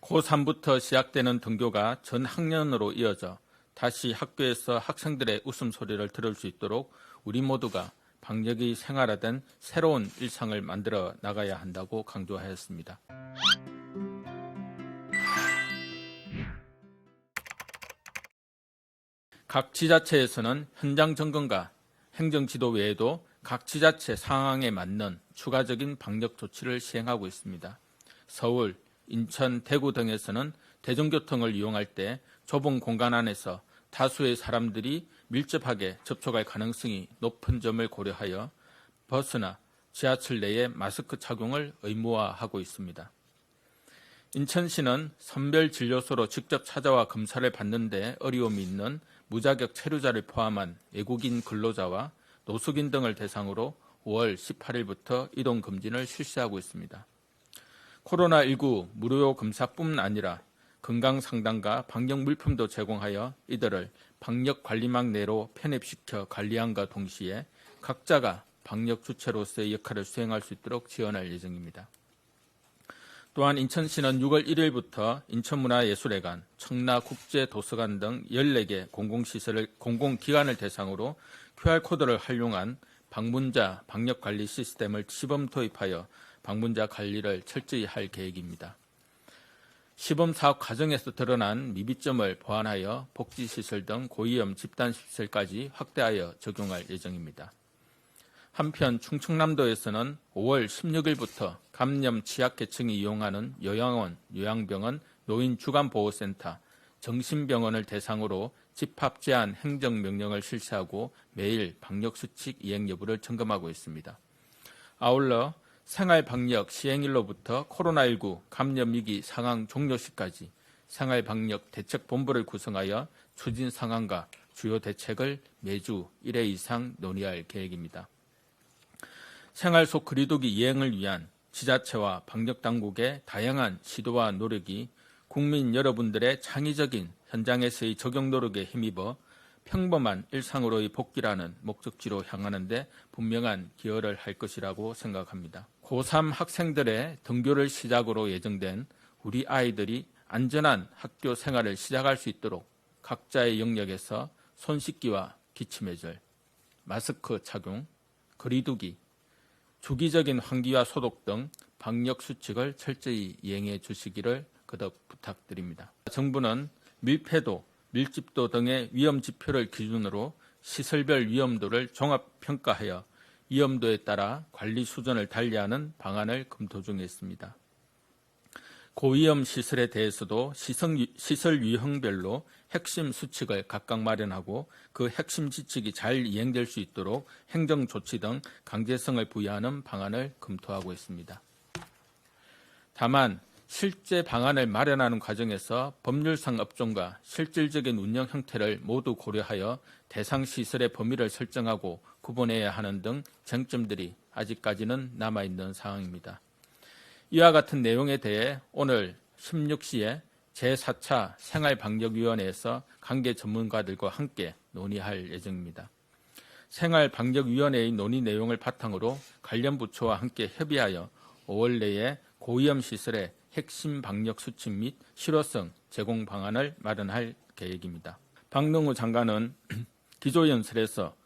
고3부터 시작되는 등교가 전 학년으로 이어져 다시 학교에서 학생들의 웃음소리를 들을 수 있도록 우리 모두가 방역이 생활화된 새로운 일상을 만들어 나가야 한다고 강조하였습니다. 각 지자체에서는 현장 점검과 행정 지도 외에도 각 지자체 상황에 맞는 추가적인 방역 조치를 시행하고 있습니다. 서울, 인천, 대구 등에서는 대중교통을 이용할 때 좁은 공간 안에서 다수의 사람들이 밀접하게 접촉할 가능성이 높은 점을 고려하여 버스나 지하철 내에 마스크 착용을 의무화하고 있습니다. 인천시는 선별 진료소로 직접 찾아와 검사를 받는데 어려움이 있는 무자격 체류자를 포함한 외국인 근로자와 노숙인 등을 대상으로 5월 18일부터 이동 금지를 실시하고 있습니다. 코로나19 무료 검사뿐 아니라 건강 상담과 방역 물품도 제공하여 이들을 방역 관리망 내로 편입시켜 관리함과 동시에 각자가 방역 주체로서의 역할을 수행할 수 있도록 지원할 예정입니다. 또한 인천시는 6월 1일부터 인천문화예술회관, 청라국제도서관 등 14개 공공시설을, 공공기관을 대상으로 QR코드를 활용한 방문자 방역관리 시스템을 시범 도입하여 방문자 관리를 철저히 할 계획입니다. 시범 사업 과정에서 드러난 미비점을 보완하여 복지시설 등 고위험 집단시설까지 확대하여 적용할 예정입니다. 한편 충청남도에서는 5월 16일부터 감염 취약계층이 이용하는 요양원, 요양병원, 노인 주간보호센터, 정신병원을 대상으로 집합 제한 행정명령을 실시하고 매일 방역수칙 이행 여부를 점검하고 있습니다. 아울러 생활방역 시행일로부터 코로나19 감염 위기 상황 종료 시까지 생활방역 대책본부를 구성하여 추진 상황과 주요 대책을 매주 1회 이상 논의할 계획입니다. 생활 속 거리두기 이행을 위한 지자체와 방역당국의 다양한 시도와 노력이 국민 여러분들의 창의적인 현장에서의 적용 노력에 힘입어 평범한 일상으로의 복귀라는 목적지로 향하는데 분명한 기여를 할 것이라고 생각합니다. 고3 학생들의 등교를 시작으로 예정된 우리 아이들이 안전한 학교 생활을 시작할 수 있도록 각자의 영역에서 손 씻기와 기침 해절, 마스크 착용, 거리두기, 주기적인 환기와 소독 등 방역 수칙을 철저히 이행해 주시기를 거듭 부탁드립니다. 정부는 밀폐도, 밀집도 등의 위험 지표를 기준으로 시설별 위험도를 종합 평가하여 위험도에 따라 관리 수준을 달리하는 방안을 검토 중에 있습니다. 고위험 시설에 대해서도 시설 유형별로 핵심 수칙을 각각 마련하고 그 핵심 지칙이 잘 이행될 수 있도록 행정 조치 등 강제성을 부여하는 방안을 검토하고 있습니다. 다만 실제 방안을 마련하는 과정에서 법률상 업종과 실질적인 운영 형태를 모두 고려하여 대상 시설의 범위를 설정하고 구분해야 하는 등 쟁점들이 아직까지는 남아있는 상황입니다. 이와 같은 내용에 대해 오늘 16시에 제4차 생활방역위원회에서 관계 전문가들과 함께 논의할 예정입니다. 생활방역위원회의 논의 내용을 바탕으로 관련 부처와 함께 협의하여 5월 내에 고위험 시설의 핵심 방역 수칙 및 실효성 제공 방안을 마련할 계획입니다. 박능우 장관은 기조연설에서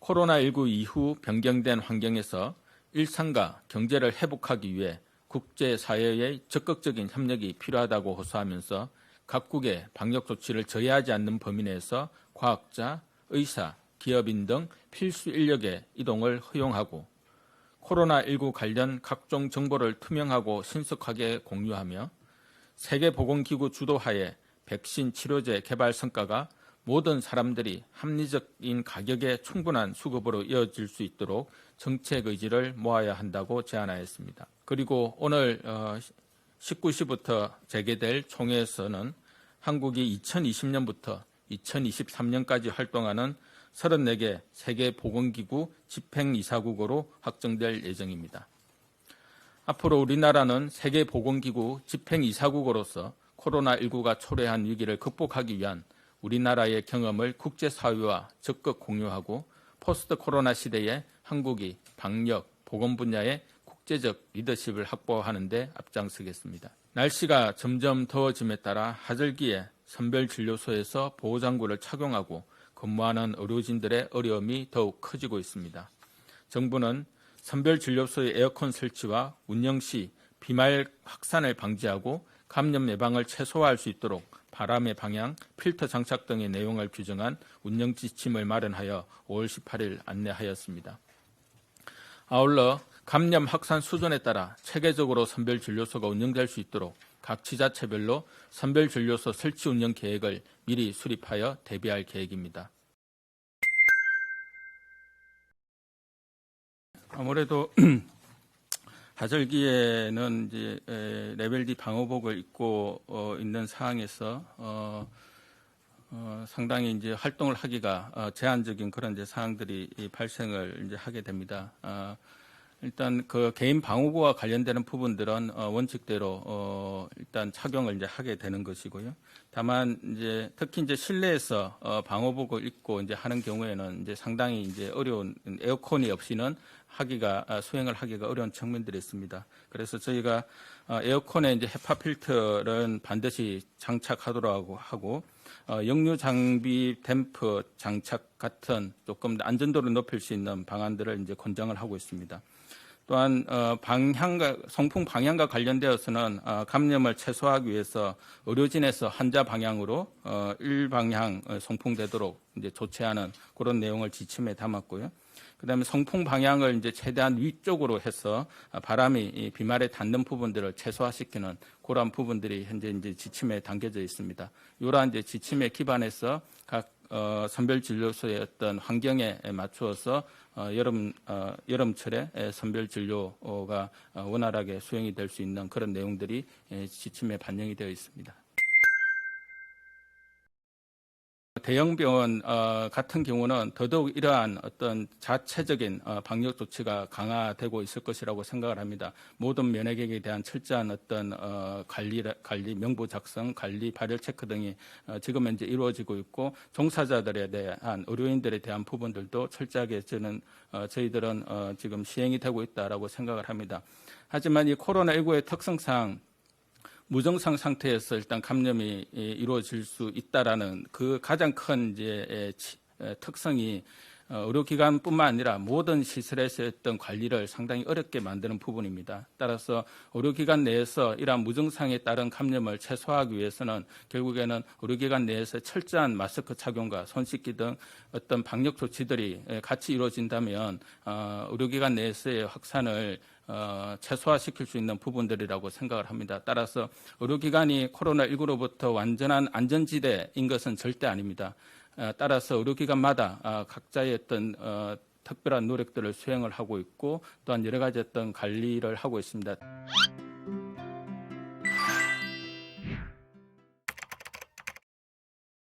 코로나19 이후 변경된 환경에서 일상과 경제를 회복하기 위해 국제사회의 적극적인 협력이 필요하다고 호소하면서 각국의 방역 조치를 저해하지 않는 범위 내에서 과학자, 의사, 기업인 등 필수 인력의 이동을 허용하고 코로나19 관련 각종 정보를 투명하고 신속하게 공유하며 세계보건기구 주도하에 백신 치료제 개발 성과가 모든 사람들이 합리적인 가격에 충분한 수급으로 이어질 수 있도록 정책 의지를 모아야 한다고 제안하였습니다. 그리고 오늘 19시부터 어, 재개될 총회에서는 한국이 2020년부터 2023년까지 활동하는 34개 세계보건기구 집행이사국으로 확정될 예정입니다. 앞으로 우리나라는 세계보건기구 집행이사국으로서 코로나19가 초래한 위기를 극복하기 위한 우리나라의 경험을 국제사회와 적극 공유하고 포스트 코로나 시대에 한국이 방역, 보건 분야의 국제적 리더십을 확보하는 데 앞장서겠습니다. 날씨가 점점 더워짐에 따라 하절기에 선별진료소에서 보호장구를 착용하고 근무하는 의료진들의 어려움이 더욱 커지고 있습니다. 정부는 선별 진료소의 에어컨 설치와 운영 시 비말 확산을 방지하고 감염 예방을 최소화할 수 있도록 바람의 방향, 필터 장착 등의 내용을 규정한 운영 지침을 마련하여 5월 18일 안내하였습니다. 아울러 감염 확산 수준에 따라 체계적으로 선별 진료소가 운영될 수 있도록 각 지자체별로 선별 진료소 설치 운영 계획을 미리 수립하여 대비할 계획입니다. 아무래도 하절기에는 이제 에, 레벨 D 방호복을 입고 어, 있는 상황에서 어, 어, 상당히 이제 활동을 하기가 어, 제한적인 그런 이제 사항들이 이 발생을 이제 하게 됩니다. 아, 일단 그 개인 방호구와 관련되는 부분들은 어, 원칙대로 어, 일단 착용을 이제 하게 되는 것이고요. 다만 이제 특히 이제 실내에서 어, 방호복을 입고 이제 하는 경우에는 이제 상당히 이제 어려운 에어컨이 없이는 하기가 아, 수행을 하기가 어려운 측면들이 있습니다. 그래서 저희가 어, 에어컨에 이제 헤파 필터는 반드시 장착하도록 하고 어, 역류 장비 댐프 장착 같은 조금 더 안전도를 높일 수 있는 방안들을 이제 권장을 하고 있습니다. 또한 어, 방향과 성풍 방향과 관련되어서는 어, 감염을 최소화하기 위해서 의료진에서 환자 방향으로 어, 일방향 어, 송풍되도록 이제 조치하는 그런 내용을 지침에 담았고요. 그다음에 성풍 방향을 이제 최대한 위쪽으로 해서 어, 바람이 이 비말에 닿는 부분들을 최소화시키는 그러한 부분들이 현재 이제 지침에 담겨져 있습니다. 이러한 이제 지침에 기반해서 각 어, 선별 진료소의 어떤 환경에 맞추어서 어, 여름 어, 여름철에 에, 선별 진료가 어, 원활하게 수행이 될 수 있는 그런 내용들이 에, 지침에 반영이 되어 있습니다. 대형 병원 어, 같은 경우는 더더욱 이러한 어떤 자체적인 어, 방역 조치가 강화되고 있을 것이라고 생각을 합니다. 모든 면역액에 대한 철저한 어떤 어, 관리, 관리 명부 작성, 관리 발열 체크 등이 어, 지금 현재 이루어지고 있고 종사자들에 대한 의료인들에 대한 부분들도 철저하게 저는 어, 저희들은 어, 지금 시행이 되고 있다라고 생각을 합니다. 하지만 이 코로나19의 특성상 무증상 상태에서 일단 감염이 이, 이루어질 수 있다라는 그 가장 큰 이제 에, 치- 에, 특성이 어, 의료기관뿐만 아니라 모든 시설에서 어떤 관리를 상당히 어렵게 만드는 부분입니다. 따라서 의료기관 내에서 이러한 무증상에 따른 감염을 최소화하기 위해서는 결국에는 의료기관 내에서 철저한 마스크 착용과 손 씻기 등 어떤 방역 조치들이 에, 같이 이루어진다면 어, 의료기관 내에서의 확산을 어, 최소화시킬 수 있는 부분들이라고 생각을 합니다. 따라서 의료기관이 코로나19로부터 완전한 안전지대인 것은 절대 아닙니다. 어, 따라서 의료기관마다 어, 각자의 어떤 어, 특별한 노력들을 수행을 하고 있고 또한 여러 가지 어떤 관리를 하고 있습니다.